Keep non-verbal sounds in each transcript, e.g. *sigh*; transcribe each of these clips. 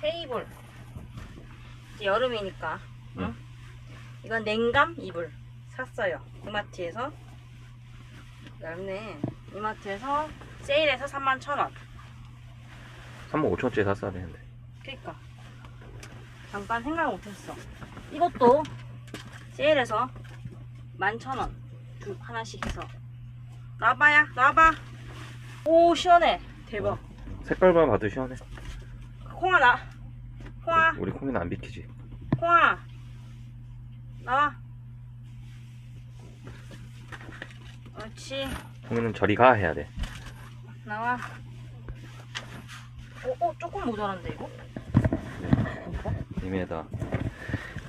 새 이불. 이제 여름이니까. 응? 응. 이건 냉감 이불 샀어요. 이마트에서. 얇네. 이마트에서 세일해서 31,000원. 3만 5천 원짜리 샀어야 되는데. 그니까. 잠깐 생각 못했어. 이것도 세일해서 11,000원. 두 하나씩 해서. 나와봐야, 나와봐. 오, 시원해. 대박. 색깔만 봐도 시원해. 콩아, 나. 콩아, 우리 콩이는 안 비키지. 콩아. 나와. 옳지. 콩이는 저리 가 해야 돼. 나와. 어, 어, 조금 모자란데, 이거? 이메다.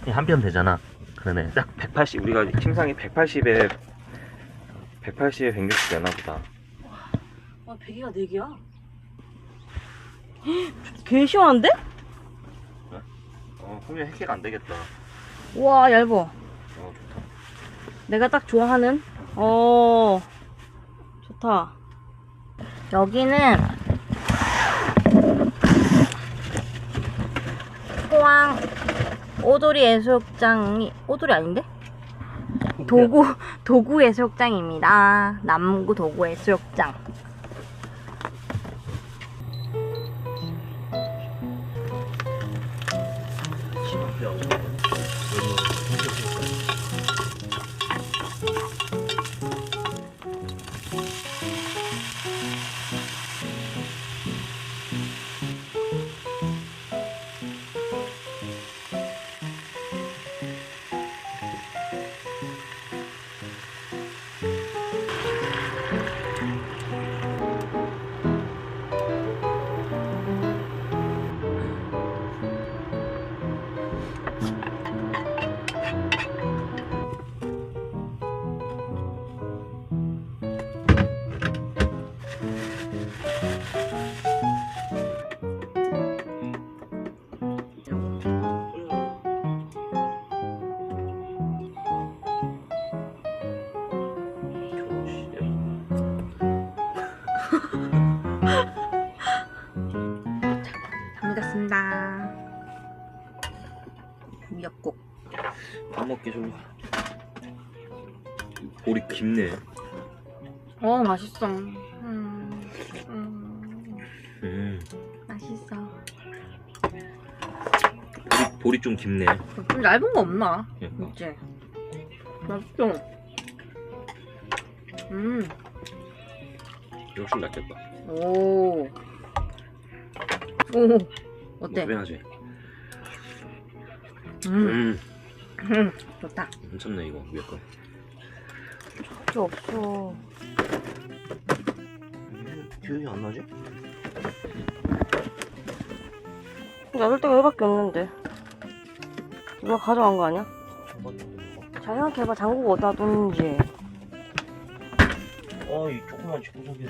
한뼘 되잖아. 그러네. 딱 180. 우리가 침상이 180에 180에 160 되나 보다. 아, 베개가 4개야. *gasps* 개 시원한데? 어, 콩이 해결 안 되겠다. 우와, 얇어. 어, 좋다. 내가 딱 좋아하는 어 좋다 여기는 포항 오도리 해수욕장이 오도리 아닌데? 도구 *laughs* 도구 해수욕장입니다 남구 도구 해수욕장 밥 먹기 좋아. 볼이 깊네. 어 맛있어 음, 음, 음. 맛있어 볼이, 볼이 좀 깊네. 좀 얇은 거 없나? 그러니까. 있지? 맛있어 음, 훨씬 낫겠다. 오. 오. 어때? 해야지. 음, 음. 음, 좋다. 괜찮네 이거 위에 거. 필요 없어. 기억이 안 나지? 놔둘 데가 여기밖에 없는데. 누가 가져간 거 아니야? 잘 생각해봐. 장국 어디다 뒀는지. 어이 조그만 집구석에.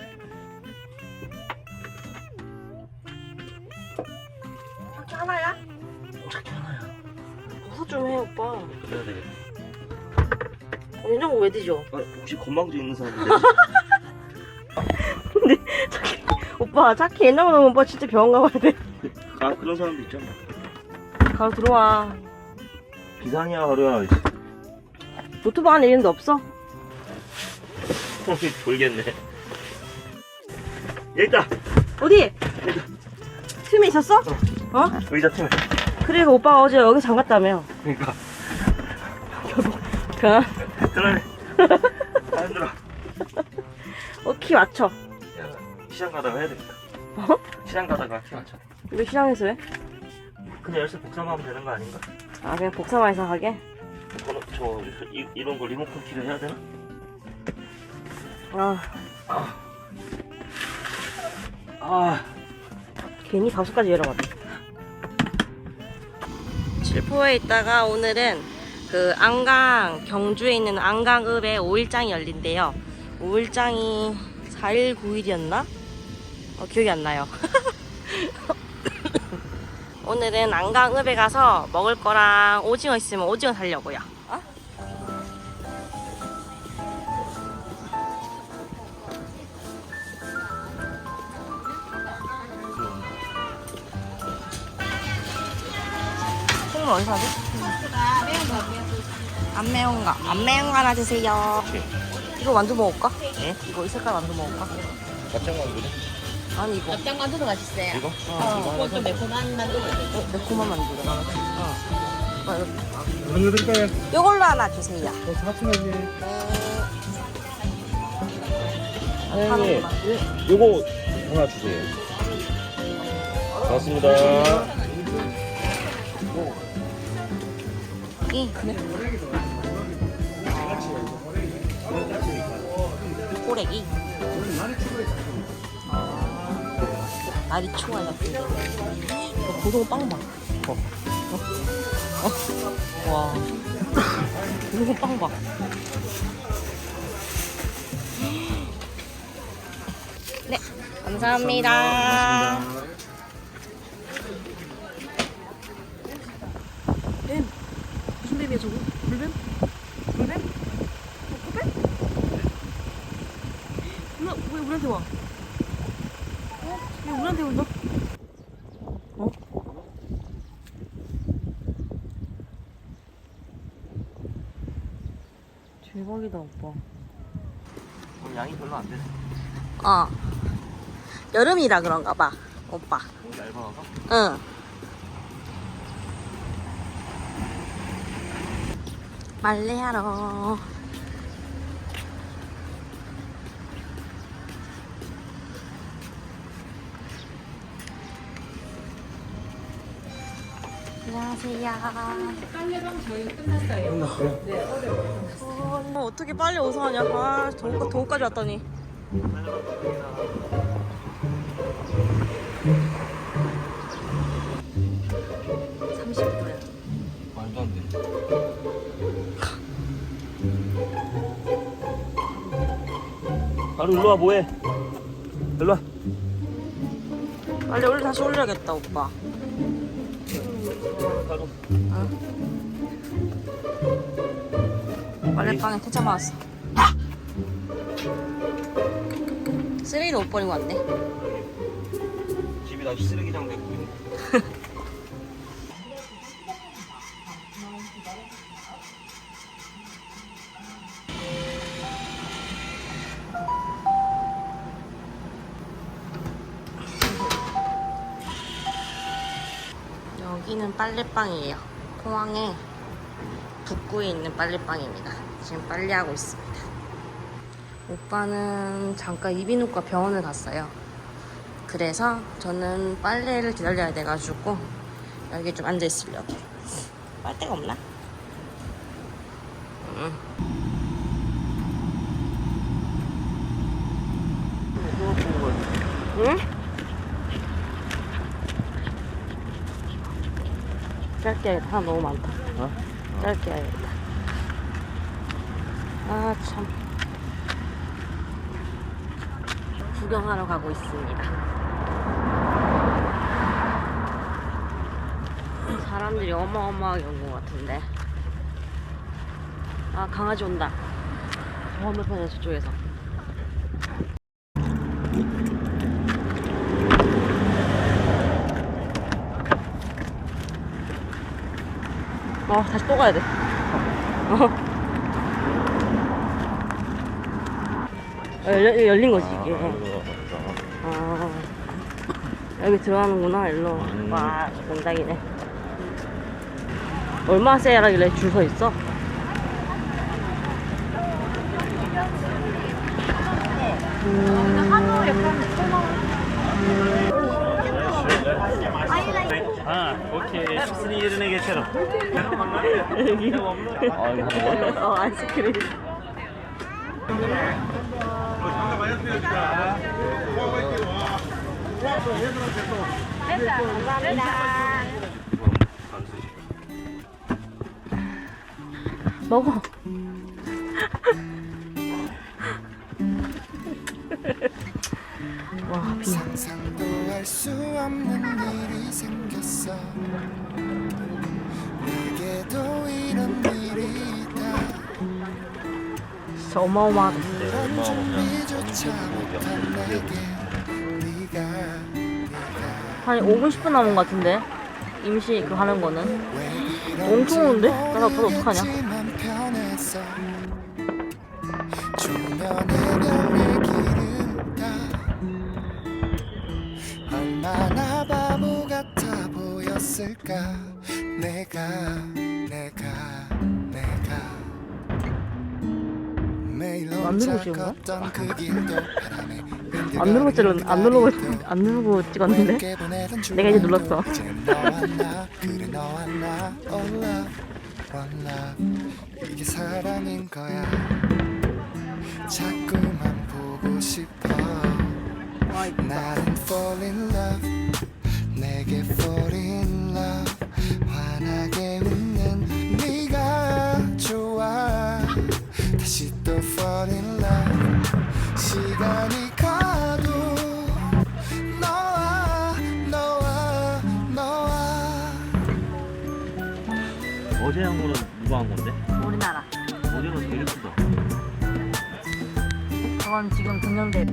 좀 해, 오빠. 그래야 되겠다. 냉장고 왜 뒤져? 아, 혹시 건망도 있는 사람인데? *laughs* 오빠, 착히 냉장고 넣으면 오빠 진짜 병원 가봐야 돼. 아 그런 사람도 있잖아. 바로 들어와. 비상이야 하루야. 노트북 안에 이런 데 없어? *laughs* 돌겠네. 여기 있다. 어디? 틈이 있었어? 어? 의자 틈에. 그래, 그 오빠가 어제 여기 잠갔다며. 그러니까. 그냥, 그러네. 안 *laughs* 힘들어. 어, 키 맞춰. 야, 시장 가다가 해야 되겠다. 어? 시장 가다가 키 맞춰. 왜 시장에서 해? 그냥 열쇠 복사하면 되는 거 아닌가? 아, 그냥 복사만해서 하게? 번호, 저, 이, 이런 거 리모컨 키를 해야 되나? 아, 아, 괜히 밥솥까지 열어봤네. 칠포에 있다가 오늘은 그 안강, 경주에 있는 안강읍에 5일장이 열린대요. 5일장이 4일, 9일이었나? 어, 기억이 안 나요. *laughs* 오늘은 안강읍에 가서 먹을 거랑 오징어 있으면 오징어 살려고요. 어? 어디서 하지? 안 매운 거. 안 매운 거 하나 주세요. 이거 만두 먹을까? 응? 이거 이 색깔 만두 먹을까? 깜짝 놀래. 아니 이거 납작 만두도 맛있어요. 이거? 어, 그건 좀 매콤한 있어요. 어, 매콤한. 어. 어, 이거. 어떤 거 드릴까요? 요걸로 하나 주세요. 어, 사춘하지. 네. 사장님, 요거 하나 주세요. 고맙습니다. 이 꼬레기. 아, 날이 추워요. 어, 고등어 빵 봐. 어. 어? 어? 와. 고등어 빵 봐. 네, 감사합니다. 뱀. 뱀이야 저거? 물뱀? 물뱀? 어, 코뱀? 누나 왜 우리한테 와? 어? 왜 우리한테 온다? 어? 대박이다 오빠. 오늘 양이 별로 안 되네. 어. 여름이라 그런가 봐 오빠. 너무 얇아서. 응. 말레하러. 안녕하세요. 빨래방 저희 끝났어요. 어, 어떻게 빨리 오서 하냐? 아, 더우, 더우까지 왔더니. 바로 일로 와 뭐해? 일로 와. 빨리 올려 다시 올려야겠다 오빠. 바로. 빨래방에 퇴짜 맞았어. 쓰레기를 못 버리고 왔네. 집이 다시 쓰레기장 되고 있네. *laughs* 빨래방이에요. 포항에 북구에 있는 빨래방입니다. 지금 빨래하고 있습니다. 오빠는 잠깐 이비인후과 병원을 갔어요. 그래서 저는 빨래를 기다려야 돼가지고 여기 좀 앉아 있으려고. 빨대가 없나? 응. 응? 짧게 해야겠다. 하나 너무 많다. 어? 짧게 해야겠다. 아, 참. 구경하러 가고 있습니다. 사람들이 어마어마하게 온 것 같은데. 아, 강아지 온다. 저 건너편에 저쪽에서. 어, 다시 또 가야 돼. 어. 어, 열려, 열린 거지, 이게. 아, 여기 들어가는구나, 일로. 음. 와, 공장이네. 얼마 세일하길래 줄 서 있어? 아, 오케이. 스니 이르네 개처럼. 여기. 아, 이거 한번 먹어? 어, 아이스크림. 먹어. *laughs* 와, 비. 상상도 할 수 없는 일이 생 진짜 어마어마하다. 내게 네가 네가 한 5분, 10분 남은 것 같은데? 임시 그 하는 거는. 왜 엄청 오는데? 나 나도 어떡하냐? 얼마나 바보 같아 보였을까 찍은 거야? 그안 누르고 찍었 안 누르고 안 누르고 찍었는데? 내가 이제 눌렀어. 이게 사랑인 거야. 자꾸만 보고 싶어. 나는 fall in love. 내게 fall in love 시간이 가도 너와 너와 너와 어제 한 거는 누가 한 건데? 우리나라. 어제는 되게 크다. 저건 지금 동년배.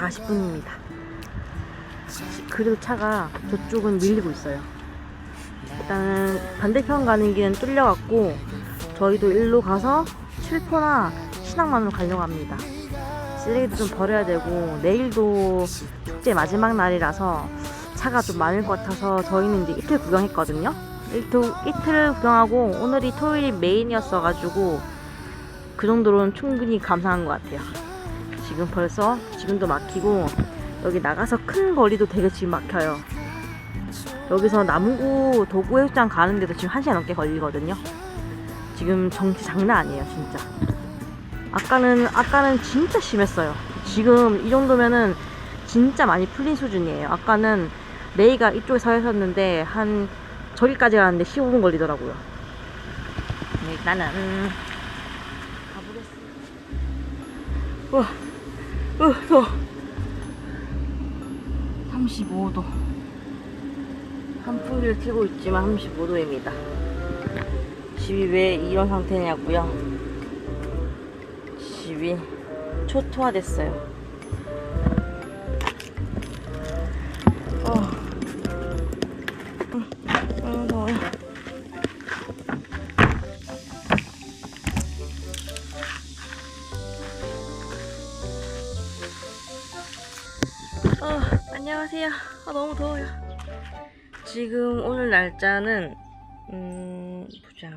40분입니다. 그래도 차가 저쪽은 밀리고 있어요. 일단은 반대편 가는 길은 뚫려갖고 저희도 일로 가서 칠포나 신항만으로 가려고 합니다. 쓰레기도 좀 버려야 되고 내일도 축제 마지막 날이라서 차가 좀 많을 것 같아서 저희는 이제 이틀 구경했거든요. 이틀, 이틀을 구경하고 오늘이 토요일이 메인이었어가지고 그 정도로는 충분히 감사한 것 같아요. 지금 벌써 지금도 막히고 여기 나가서 큰 거리도 되게 지금 막혀요. 여기서 남구 도구해수장 가는데도 지금 1시간 넘게 걸리거든요. 지금 정치 장난 아니에요, 진짜. 아까는 아까는 진짜 심했어요. 지금 이 정도면은 진짜 많이 풀린 수준이에요. 아까는 레이가 이쪽에 서 있었는데 한 저기까지 가는데 15분 걸리더라고요. 네, 일단은 가보겠습니다. 와, 으, 더워. 35도. 한풍기를 켜고 있지만 35도입니다. 집이 왜 이런 상태냐고요? 집이 초토화됐어요. 어. 응, 응, 더워요. 안녕하세요. 아, 너무 더워요. 지금 오늘 날짜는 음, 보자.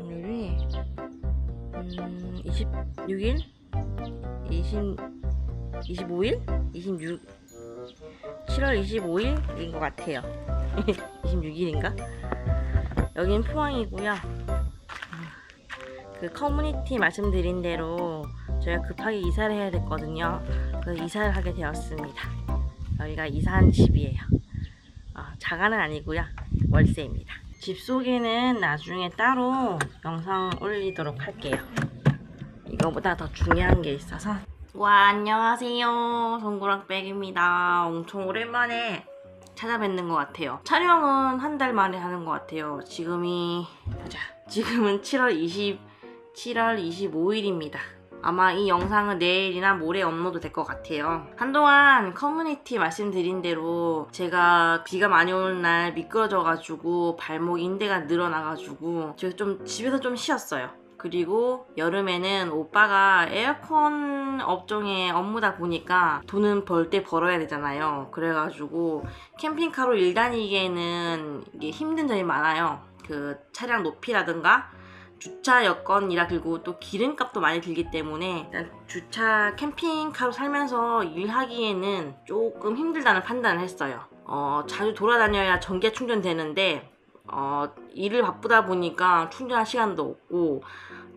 오늘이 음, 26일? 20 25일? 26 7월 25일인 것 같아요. *laughs* 26일인가? 여긴 포항이고요. 그 커뮤니티 말씀드린 대로 저희가 급하게 이사를 해야 됐거든요. 그래서 이사를 하게 되었습니다. 여기가 이사한 집이에요. 어, 자가는 아니고요. 월세입니다. 집 소개는 나중에 따로 영상 올리도록 할게요. 이거보다 더 중요한 게 있어서. 와, 안녕하세요. 송구랑백입니다. 엄청 오랜만에 찾아뵙는 것 같아요. 촬영은 한 달 만에 하는 것 같아요. 지금이, 보자. 지금은 7월 20, 7월 25일입니다. 아마 이 영상은 내일이나 모레 업로드 될 것 같아요. 한동안 커뮤니티 말씀드린 대로 제가 비가 많이 오는 날 미끄러져가지고 발목 인대가 늘어나가지고 제가 좀 집에서 좀 쉬었어요. 그리고 여름에는 오빠가 에어컨 업종에 업무다 보니까 돈은 벌 때 벌어야 되잖아요. 그래가지고 캠핑카로 일 다니기에는 이게 힘든 점이 많아요. 그 차량 높이라든가 주차 여건이라 그리고 또 기름값도 많이 들기 때문에 일단 주차 캠핑카로 살면서 일하기에는 조금 힘들다는 판단을 했어요. 어, 자주 돌아다녀야 전기 충전되는데 어, 일을 바쁘다 보니까 충전할 시간도 없고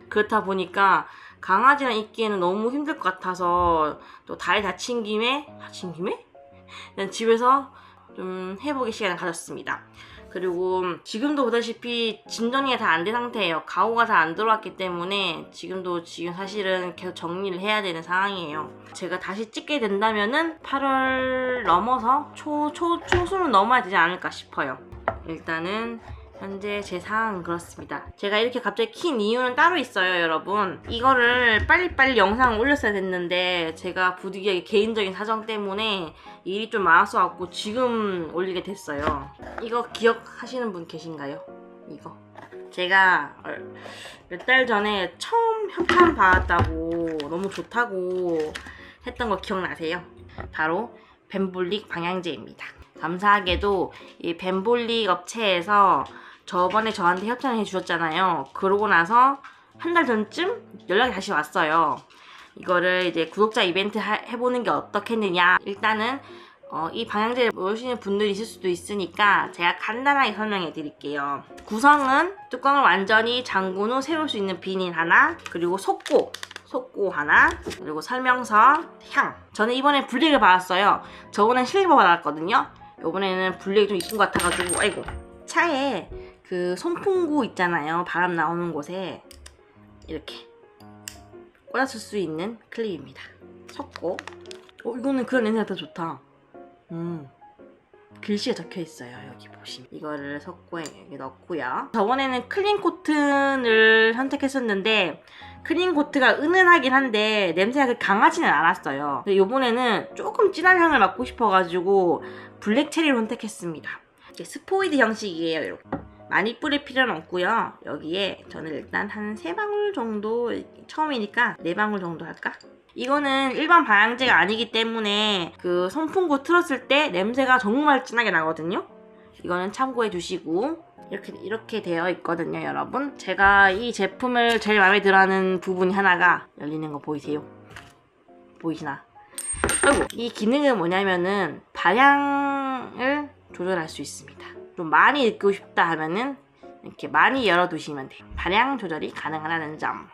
그렇다 보니까 강아지랑 있기에는 너무 힘들 것 같아서 또 다리 다친 김에 다친 김에 집에서 좀 해보기 시간을 가졌습니다. 그리고 지금도 보다시피 진정리가 다안 된 상태예요. 가오가 다 안 들어왔기 때문에 지금도 지금 사실은 계속 정리를 해야 되는 상황이에요. 제가 다시 찍게 된다면은 8월 넘어서 초, 초, 초순은 넘어야 되지 않을까 싶어요. 일단은 현재 제 상황은 그렇습니다. 제가 이렇게 갑자기 킨 이유는 따로 있어요, 여러분. 이거를 빨리빨리 영상을 올렸어야 됐는데 제가 부득이하게 개인적인 사정 때문에 일이 좀 많았어갖고 지금 올리게 됐어요. 이거 기억하시는 분 계신가요? 이거. 제가 몇 달 전에 처음 협찬 받았다고 너무 좋다고 했던 거 기억나세요? 바로 벤볼릭 방향제입니다. 감사하게도 이 벤볼릭 업체에서 저번에 저한테 협찬을 해주셨잖아요. 그러고 나서 한 달 전쯤 연락이 다시 왔어요. 이거를 이제 구독자 이벤트 하- 해보는 게 어떻겠느냐. 일단은 어, 이 방향제를 모르시는 분들이 있을 수도 있으니까 제가 간단하게 설명해 드릴게요. 구성은 뚜껑을 완전히 잠근 후 세울 수 있는 비닐 하나, 그리고 속고, 속고 하나, 그리고 설명서, 향. 저는 이번에 블랙을 받았어요. 저번엔 실버 받았거든요. 이번에는 블랙이 좀 이쁜 것 같아가지고, 아이고. 차에 그 손풍구 있잖아요. 바람 나오는 곳에 이렇게 꽂았을 수 있는 클립입니다. 섞고. 어, 이거는 그런 냄새가 더 좋다. 음. 글씨가 적혀 있어요. 여기 보시면. 이거를 석고에 여기 넣고요. 저번에는 클린 코튼을 선택했었는데 클린 코트가 은은하긴 한데 냄새가 강하지는 않았어요. 근데 이번에는 조금 진한 향을 맡고 싶어가지고 블랙 체리를 선택했습니다. 이게 스포이드 형식이에요. 이렇게. 많이 뿌릴 필요는 없고요. 여기에 저는 일단 한세 방울 정도 처음이니까 네 방울 정도 할까? 이거는 일반 방향제가 아니기 때문에 그 선풍구 틀었을 때 냄새가 정말 진하게 나거든요. 이거는 참고해 주시고 이렇게 이렇게 되어 있거든요, 여러분. 제가 이 제품을 제일 마음에 들어 하는 부분이 하나가 열리는 거 보이세요? 보이시나? 아이고 이 기능은 뭐냐면은 방향을 조절할 수 있습니다. 좀 많이 넣고 싶다 하면은 이렇게 많이 열어두시면 돼요. 방향 조절이 가능하다는 점.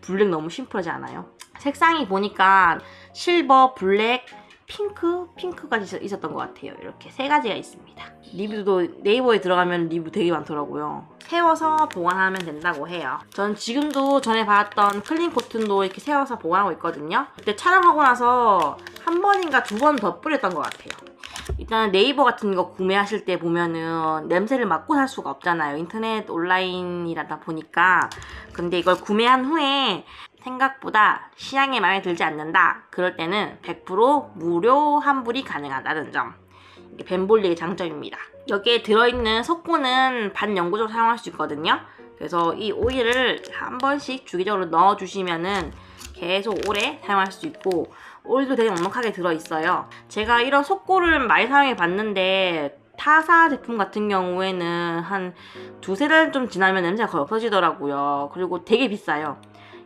블랙 너무 심플하지 않아요? 색상이 보니까 실버, 블랙, 핑크, 핑크가 있- 있었던 것 같아요. 이렇게 세 가지가 있습니다. 리뷰도 네이버에 들어가면 리뷰 되게 많더라고요. 세워서 보관하면 된다고 해요. 전 지금도 전에 받았던 클린 코튼도 이렇게 세워서 보관하고 있거든요. 그때 촬영하고 나서 한 번인가 두 번 더 뿌렸던 것 같아요. 일단 네이버 같은 거 구매하실 때 보면은 냄새를 맡고 살 수가 없잖아요. 인터넷 온라인이라다 보니까. 근데 이걸 구매한 후에 생각보다 시향에 마음에 들지 않는다. 그럴 때는 100% 무료 환불이 가능하다는 점. 이게 벤볼리의 장점입니다. 여기에 들어있는 석고는 반영구적으로 사용할 수 있거든요. 그래서 이 오일을 한 번씩 주기적으로 넣어주시면은 계속 오래 사용할 수 있고 오일도 되게 넉넉하게 들어있어요. 제가 이런 속고를 많이 사용해 봤는데 타사 제품 같은 경우에는 한 두세 달 좀 지나면 냄새가 거의 없어지더라고요. 그리고 되게 비싸요.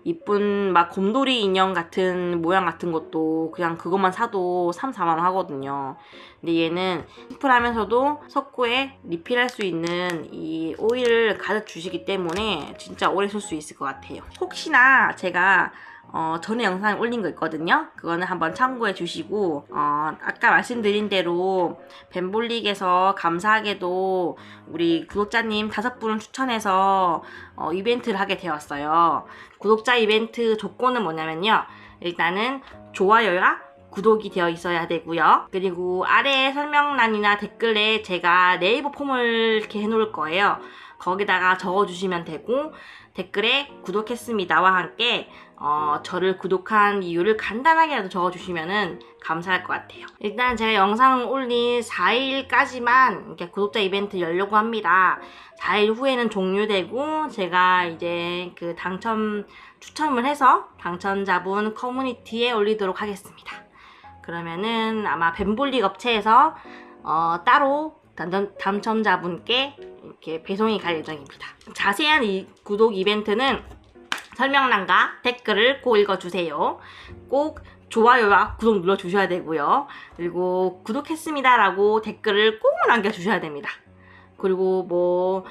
이쁜 막 곰돌이 인형 같은 모양 같은 것도 그냥 그것만 사도 3, 4만 원 하거든요. 근데 얘는 심플하면서도 석고에 리필할 수 있는 이 오일을 가득 주시기 때문에 진짜 오래 쓸 수 있을 것 같아요. 혹시나 제가 어, 전에 영상 올린 거 있거든요. 그거는 한번 참고해 주시고, 어, 아까 말씀드린 대로 벤볼릭에서 감사하게도 우리 구독자님 다섯 분을 추천해서 어, 이벤트를 하게 되었어요. 구독자 이벤트 조건은 뭐냐면요. 일단은 좋아요와 구독이 되어 있어야 되고요. 그리고 아래 설명란이나 댓글에 제가 네이버 폼을 이렇게 해놓을 거예요. 거기다가 적어주시면 되고 댓글에 구독했습니다와 함께 어, 저를 구독한 이유를 간단하게라도 적어주시면 감사할 것 같아요. 일단 제가 영상 올린 4일까지만 이렇게 구독자 이벤트 열려고 합니다. 4일 후에는 종료되고 제가 이제 그 당첨 추첨을 해서 당첨자분 커뮤니티에 올리도록 하겠습니다. 그러면은 아마 벤볼릭 업체에서 어, 따로 당첨, 당첨자분께 이렇게 배송이 갈 예정입니다. 자세한 이 구독 이벤트는 설명란과 댓글을 꼭 읽어주세요. 꼭 좋아요와 구독 눌러주셔야 되고요. 그리고 구독했습니다 라고 댓글을 꼭 남겨주셔야 됩니다. 그리고 뭐,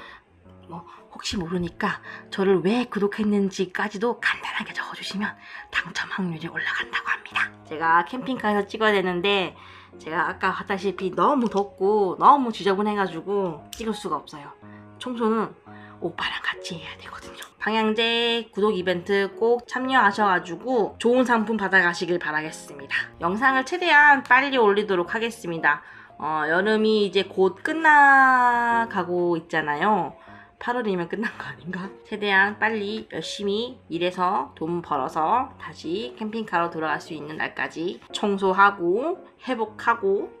뭐 혹시 모르니까 저를 왜 구독했는지까지도 간단하게 적어주시면 당첨 확률이 올라간다고 합니다. 제가 캠핑카에서 찍어야 되는데 제가 아까 봤다시피 너무 덥고 너무 지저분해가지고 찍을 수가 없어요. 청소는 오빠랑 같이 해야 되거든요. 방향제 구독 이벤트 꼭 참여하셔가지고 좋은 상품 받아가시길 바라겠습니다. 영상을 최대한 빨리 올리도록 하겠습니다. 어, 여름이 이제 곧 끝나가고 있잖아요. 8월이면 끝난 거 아닌가? 최대한 빨리 열심히 일해서 돈 벌어서 다시 캠핑카로 돌아갈 수 있는 날까지 청소하고 회복하고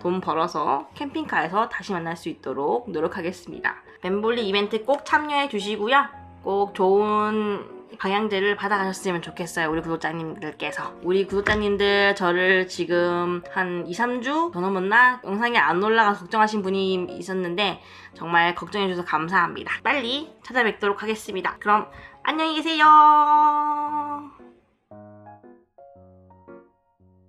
돈 벌어서 캠핑카에서 다시 만날 수 있도록 노력하겠습니다. 멤볼리 이벤트 꼭 참여해 주시고요. 꼭 좋은 방향제를 받아가셨으면 좋겠어요. 우리 구독자님들께서. 우리 구독자님들 저를 지금 한 2, 3주 더 넘었나? 영상이 안 올라가서 걱정하신 분이 있었는데 정말 걱정해주셔서 감사합니다. 빨리 찾아뵙도록 하겠습니다. 그럼 안녕히 계세요.